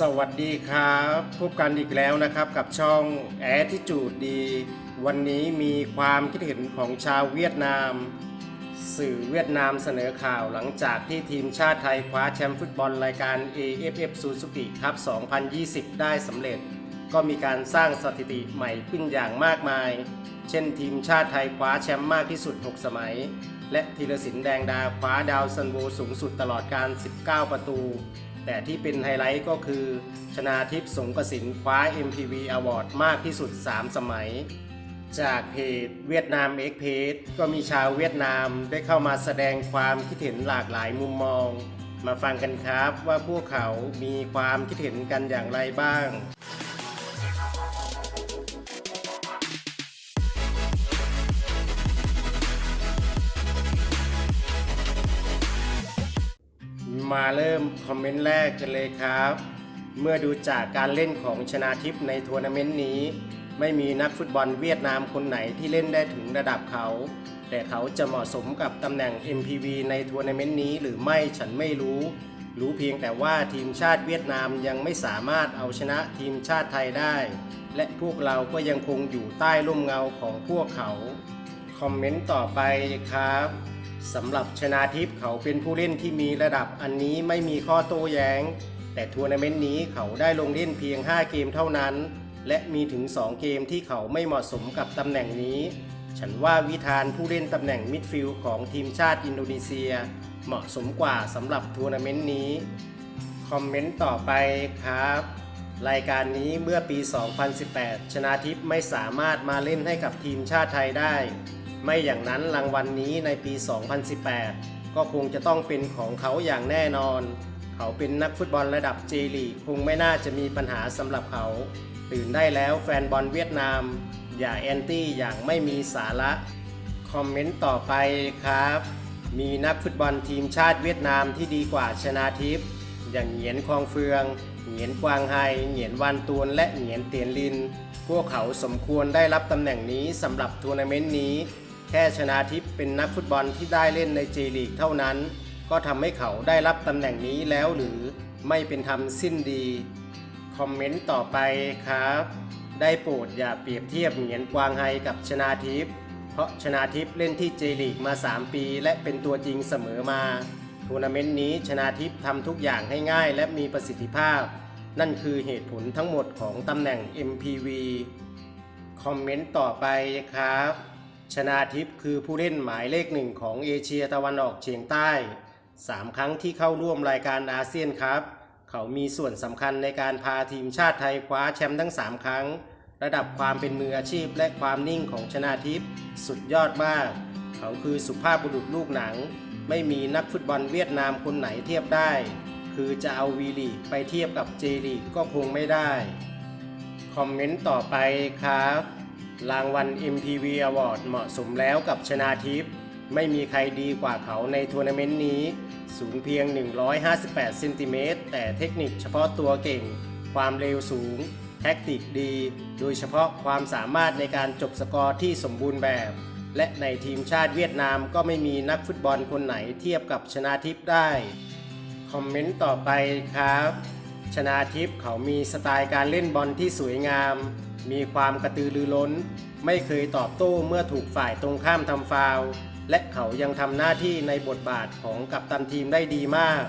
สวัสดีครับพบกันอีกแล้วนะครับกับช่องแอทิจูดดี วันนี้มีความคิดเห็นของชาวเวียดนาม สื่อเวียดนามเสนอข่าวหลังจากที่ทีมชาติไทยคว้าแชมป์ฟุตบอลรายการ AFF Suzuki ครับ 2020 ได้สำเร็จ ก็มีการสร้างสถิติใหม่ขึ้นอย่างมากมาย เช่นทีมชาติไทยคว้าแชมป์มากที่สุด 6 สมัย และธีรศิลป์แดงดาคว้าดาวซันโวสูงสุดตลอดการ 19 ประตู แต่ที่เป็นไฮไลท์ก็คือชนาทิพย์สงกสินคว้า MPV Award มากที่สุด 3 สมัย จากเพจเวียดนามเอ็กเพจก็มีชาวเวียดนามได้เข้ามาแสดงความคิดเห็นหลากหลายมุมมอง มาฟังกันครับว่าพวกเขามีความคิดเห็นกันอย่างไรบ้าง มาเริ่มคอมเมนต์แรกกันเลยครับ เมื่อดูจากการเล่นของชนาทิพย์ในทัวร์นาเมนต์นี้ ไม่มีนักฟุตบอลเวียดนามคนไหนที่เล่นได้ถึงระดับเขา แต่เขาจะเหมาะสมกับตำแหน่ง MPV ในทัวร์นาเมนต์นี้หรือไม่ฉันไม่รู้ รู้เพียงแต่ว่าทีมชาติเวียดนามยังไม่สามารถเอาชนะทีมชาติไทยได้ และพวกเราก็ยังคงอยู่ใต้ร่มเงาของพวกเขา คอมเมนต์ต่อไปครับ สำหรับชนาทิพย์เขาเป็นผู้เล่นที่มีระดับอันนี้ไม่มีข้อโต้แย้ง แต่ทัวร์นาเมนต์นี้เขาได้ลงเล่นเพียง 5 เกมเท่านั้น และมีถึง 2 เกมที่เขาไม่เหมาะสมกับตำแหน่งนี้ ฉันว่าวิธานผู้เล่นตำแหน่งมิดฟิลด์ของทีมชาติอินโดนีเซีย เหมาะสมกว่าสำหรับทัวร์นาเมนต์นี้ คอมเมนต์ต่อไปครับ รายการนี้เมื่อปี 2018 ชนาทิพย์ไม่สามารถมาเล่นให้กับทีมชาติไทยได้ ไม่อย่างนั้นรางวัลนนี้ในปี 2018 ก็คงจะต้องเป็นของเขาอย่างแน่นอน เขาเป็นนักฟุตบอลระดับเจลีคงไม่น่าจะมีปัญหาสำหรับเขา ตื่นได้แล้วแฟนบอลเวียดนาม อย่าแอนตี้อย่างไม่มีสาระ คอมเมนต์ต่อไปครับ มีนักฟุตบอลทีมชาติเวียดนามที่ดีกว่าชนาทิพย์อย่างเหงียนคองเฟือง เหงียนกวางไฮ เหงียนวานตูน และเหงียนเตียนลิน พวกเขาสมควรได้รับตำแหน่งนี้สำหรับทัวร์นาเมนต์นี้ แค่ชนาทิพย์เป็นนักฟุตบอลที่ได้เล่นในเจลีกเท่านั้น ก็ทำให้เขาได้รับตำแหน่งนี้แล้วหรือไม่เป็นธรรมสิ้นดี คอมเมนต์ต่อไปครับ ได้โปรดอย่าเปรียบเทียบเหงียนกวางไฮกับชนาทิพย์เพราะชนาทิพย์เล่นที่เจลีกมา 3 ปี และเป็นตัวจริงเสมอมาทัวร์นาเมนต์นี้ชนาทิพย์ทำทุกอย่างให้ง่ายและมีประสิทธิภาพ นั่นคือเหตุผลทั้งหมดของตำแหน่ง MPV คอมเมนต์ต่อไปครับ ชนาทิพย์คือผู้เล่นหมายเลขหนึ่งของเอเชียตะวันออกเฉียงใต้ 3 ครั้งที่เข้าร่วมรายการอาเซียนครับ เขามีส่วนสำคัญในการพาทีมชาติไทยคว้าแชมป์ทั้ง 3 ครั้ง ระดับความเป็นมืออาชีพและความนิ่งของชนาทิพย์สุดยอดมาก เขาคือสุภาพบุรุษลูกหนัง ไม่มีนักฟุตบอลเวียดนามคนไหนเทียบได้ คือจะเอาวีลีกไปเทียบกับเจลีกก็คงไม่ได้ คอมเมนต์ต่อไปครับ รางวัล MTV Award เหมาะสมแล้วกับชนาทิพย์ไม่มีใครดีกว่าเขาในทัวร์นาเมนต์นี้ สูงเพียง 158เซนติเมตรแต่เทคนิคเฉพาะตัวเก่ง ความเร็วสูง แท็กติกดี โดยเฉพาะความสามารถในการจบสกอร์ที่สมบูรณ์แบบ และในทีมชาติเวียดนามก็ไม่มีนักฟุตบอลคนไหนเทียบกับชนาทิพย์ได้ คอมเมนต์ต่อไปครับ ชนาทิพย์เขามีสไตล์การเล่นบอลที่สวยงาม มีความกระตือรือร้น ไม่เคยตอบโต้เมื่อถูกฝ่ายตรงข้ามทำฟาวล์และเขายังทำหน้าที่ในบทบาทของกัปตันทีมได้ดีมาก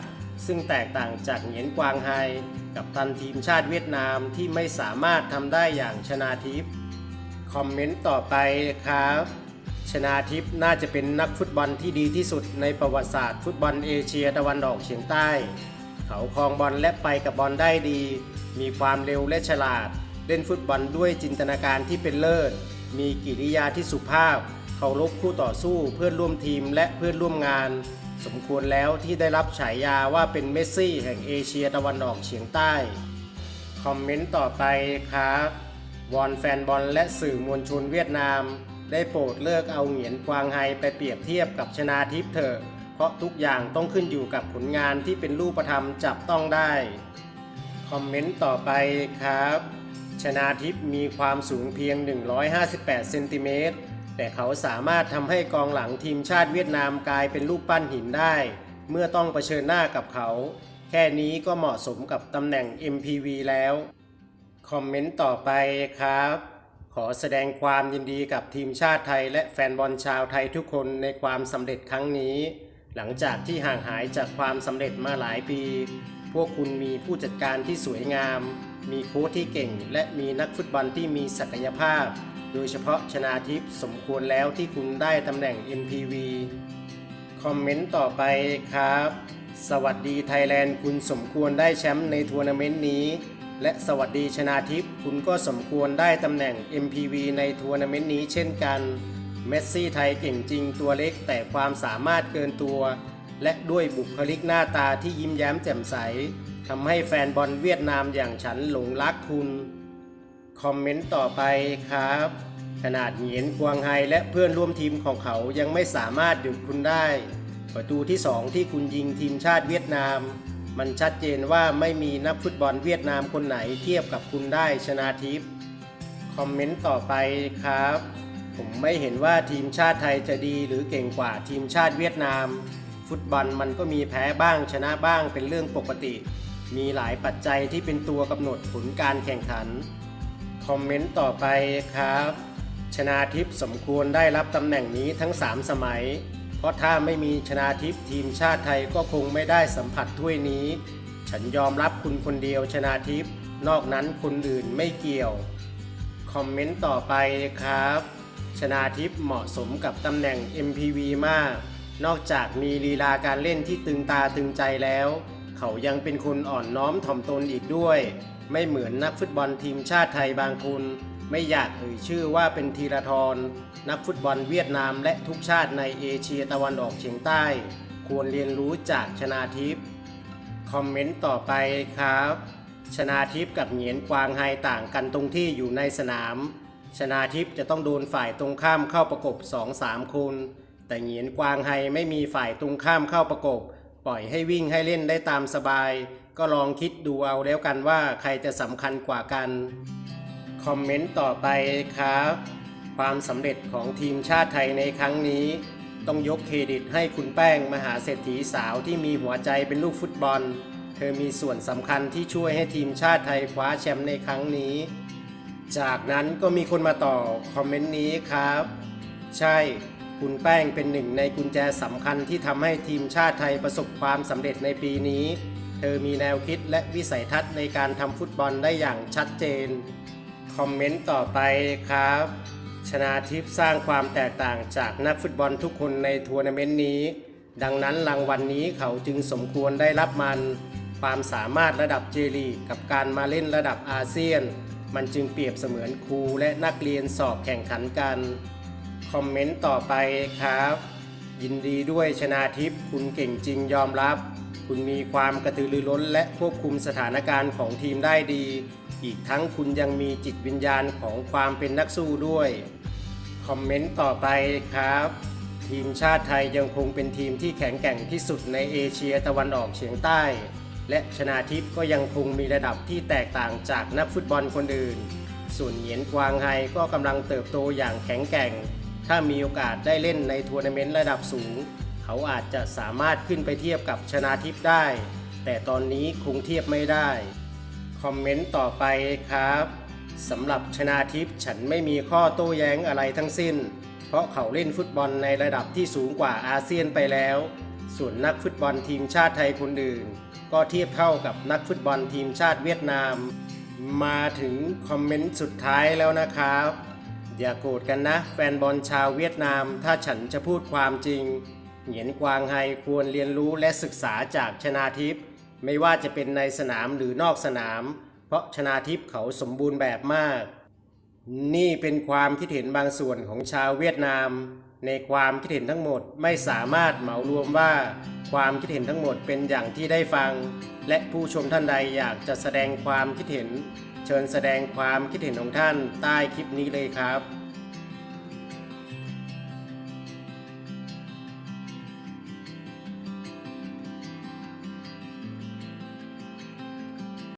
ซึ่งแตกต่างจากเหงียนกวางไฮกับตันทีมชาติเวียดนามที่ไม่สามารถทำได้อย่างชนาทิพย์คอมเมนต์ต่อไปครับ ชนาทิพย์น่าจะเป็นนักฟุตบอลที่ดีที่สุดในประวัติศาสตร์ฟุตบอลเอเชียตะวันออกเฉียงใต้ เขาครองบอลและไปกับบอลได้ดี มีความเร็วและฉลาด เล่นฟุตบอลด้วยจินตนาการที่เป็นเลิศ มีกิริยาที่สุภาพ เคารพคู่ต่อสู้เพื่อนร่วมทีมและเพื่อนร่วมงาน สมควรแล้วที่ได้รับฉายาว่าเป็นเมสซี่แห่งเอเชียตะวันออกเฉียงใต้ คอมเมนต์ต่อไปครับวอนแฟนบอลและสื่อมวลชนเวียดนาม ได้โปรดเลิกเอาเหงียนกวางไฮไปเปรียบเทียบกับชนาทิพย์เถอะเพราะทุกอย่างต้องขึ้นอยู่กับผลงานที่เป็นรูปธรรมจับต้องได้ คอมเมนต์ต่อไปครับ ชนาทิพย์มีความสูงเพียง 158 เซนติเมตร แต่เขาสามารถทำให้กองหลังทีมชาติเวียดนามกลายเป็นรูปปั้นหินได้ เมื่อต้องเผชิญหน้ากับเขา แค่นี้ก็เหมาะสมกับตำแหน่ง MPV แล้ว คอมเมนต์ต่อไปครับ ขอแสดงความยินดีกับทีมชาติไทยและแฟนบอลชาวไทยทุกคนในความสำเร็จครั้งนี้ หลังจากที่ห่างหายจากความสำเร็จมาหลายปี พวกคุณมีผู้จัดการที่สวยงาม มีโค้ชที่เก่ง และมีนักฟุตบอลที่มีศักยภาพ โดยเฉพาะชนาทิพย์สมควรแล้วที่คุณได้ตำแหน่ง MPV คอมเมนต์ต่อไปครับ สวัสดีไทยแลนด์คุณสมควรได้แชมป์ในทัวร์นาเมนต์นี้ และสวัสดีชนาทิพย์คุณก็สมควรได้ตำแหน่ง MPV ในทัวร์นาเมนต์นี้เช่นกันเมสซี่ไทยเก่งจริงตัวเล็กแต่ความสามารถเกินตัว และด้วยบุคลิกหน้าตาที่ยิ้มแย้มแจ่มใส ทำให้แฟนบอลเวียดนามอย่างฉันหลงรักคุณ คอมเมนต์ต่อไปครับ ขนาดเหงียนควงไฮและเพื่อนร่วมทีมของเขายังไม่สามารถหยุดคุณได้ ประตูที่2ที่คุณยิงทีมชาติเวียดนาม มันชัดเจนว่าไม่มีนักฟุตบอลเวียดนามคนไหนเทียบกับคุณได้ชนาทิพย์คอมเมนต์ต่อไปครับ ผมไม่เห็นว่าทีมชาติไทยจะดีหรือเก่งกว่าทีมชาติเวียดนาม ฟุตบอลมันก็มีแพ้บ้างชนะบ้างเป็นเรื่องปกติ มีหลายปัจจัยที่เป็นตัวกำหนดผลการแข่งขัน คอมเมนต์ต่อไปครับ ชนาทิพย์สมควรได้รับตำแหน่งนี้ทั้ง 3 สมัย เพราะถ้าไม่มีชนาทิพย์ทีมชาติไทยก็คงไม่ได้สัมผัสถ้วยนี้ ฉันยอมรับคุณคนเดียวชนาทิพย์นอกนั้นคนอื่นไม่เกี่ยว คอมเมนต์ต่อไปครับ ชนาทิพย์เหมาะสมกับตำแหน่ง MPV มาก นอกจากมีลีลาการเล่นที่ตึงตาตึงใจแล้ว เขายังเป็นคนอ่อนน้อมถ่อมตนอีกด้วย ไม่เหมือนนักฟุตบอลทีมชาติไทยบางคน ไม่อยากเอ่ยชื่อว่าเป็นธีรทรนักฟุตบอลเวียดนามและทุกชาติในเอเชียตะวันออกเฉียงใต้ ควรเรียนรู้จากชนาทิพย์คอมเมนต์ต่อไปครับ ชนาทิพย์กับเหงียนกวางไฮต่างกันตรงที่อยู่ในสนาม ชนาทิพย์จะต้องโดนฝ่ายตรงข้ามเข้าประกบ 2-3 คน แต่เหงียนกวางไฮไม่มีฝ่ายตรงข้ามเข้าประกบ ปล่อยให้วิ่งให้เล่นได้ตามสบาย ก็ลองคิดดูเอาแล้วกันว่าใครจะสำคัญกว่ากัน คอมเมนต์ต่อไปครับ ความสำเร็จของทีมชาติไทยในครั้งนี้ ต้องยกเครดิตให้คุณแป้งมหาเศรษฐีสาวที่มีหัวใจเป็นลูกฟุตบอล เธอมีส่วนสำคัญที่ช่วยให้ทีมชาติไทยคว้าแชมป์ในครั้งนี้ จากนั้นก็มีคนมาต่อคอมเมนต์นี้ครับ ใช่ คุณแป้งเป็นหนึ่งในกุญแจสำคัญที่ทำให้ทีมชาติไทยประสบความสำเร็จในปีนี้ เธอมีแนวคิดและวิสัยทัศน์ในการทำฟุตบอลได้อย่างชัดเจน คอมเมนต์ต่อไปครับ ชนาทิพย์สร้างความแตกต่างจากนักฟุตบอลทุกคนในทัวร์นาเมนต์นี้ ดังนั้นรางวัลนนี้เขาจึงสมควรได้รับมัน ความสามารถระดับเจลีกับการมาเล่นระดับอาเซียน มันจึงเปรียบเสมือนครูและนักเรียนสอบแข่งขันกัน คอมเมนต์ต่อไปครับ ยินดีด้วยชนาทิพย์คุณเก่งจริงยอมรับ คุณมีความกระตือรือร้นและควบคุมสถานการณ์ของทีมได้ดี อีกทั้งคุณยังมีจิตวิญญาณของความเป็นนักสู้ด้วย คอมเมนต์ต่อไปครับ ทีมชาติไทยยังคงเป็นทีมที่แข็งแกร่งที่สุดในเอเชียตะวันออกเฉียงใต้ และชนาทิพย์ก็ยังคงมีระดับที่แตกต่างจากนักฟุตบอลคนอื่นส่วนเหงียนกวางไฮก็กำลังเติบโตอย่างแข็งแกร่ง ถ้ามีโอกาสได้เล่นในทัวร์นาเมนต์ระดับสูง เขาอาจจะสามารถขึ้นไปเทียบกับชนาทิพย์ได้ แต่ตอนนี้คงเทียบไม่ได้ คอมเมนต์ต่อไปครับสำหรับชนาทิพย์ฉันไม่มีข้อโต้แย้งอะไรทั้งสิ้น เพราะเขาเล่นฟุตบอลในระดับที่สูงกว่าอาเซียนไปแล้ว ส่วนนักฟุตบอลทีมชาติไทยคนอื่น ก็เทียบเท่ากับนักฟุตบอลทีมชาติเวียดนาม มาถึงคอมเมนต์สุดท้ายแล้วนะครับ อย่าโกรธกันนะ แฟนบอลชาวเวียดนาม ถ้าฉันจะพูดความจริง เหงียนกวางไฮควรเรียนรู้และศึกษาจากชนาทิพย์ไม่ว่าจะเป็นในสนามหรือนอกสนาม เพราะชนาทิพย์เขาสมบูรณ์แบบมาก นี่เป็นความคิดเห็นบางส่วนของชาวเวียดนาม ในความคิดเห็นทั้งหมดไม่สามารถเหมารวมว่า ความคิดเห็นทั้งหมดเป็นอย่างที่ได้ฟัง และผู้ชมท่านใดอยากจะแสดงความคิดเห็น เชิญแสดงความคิดเห็นของท่านใต้คลิปนี้เลยครับ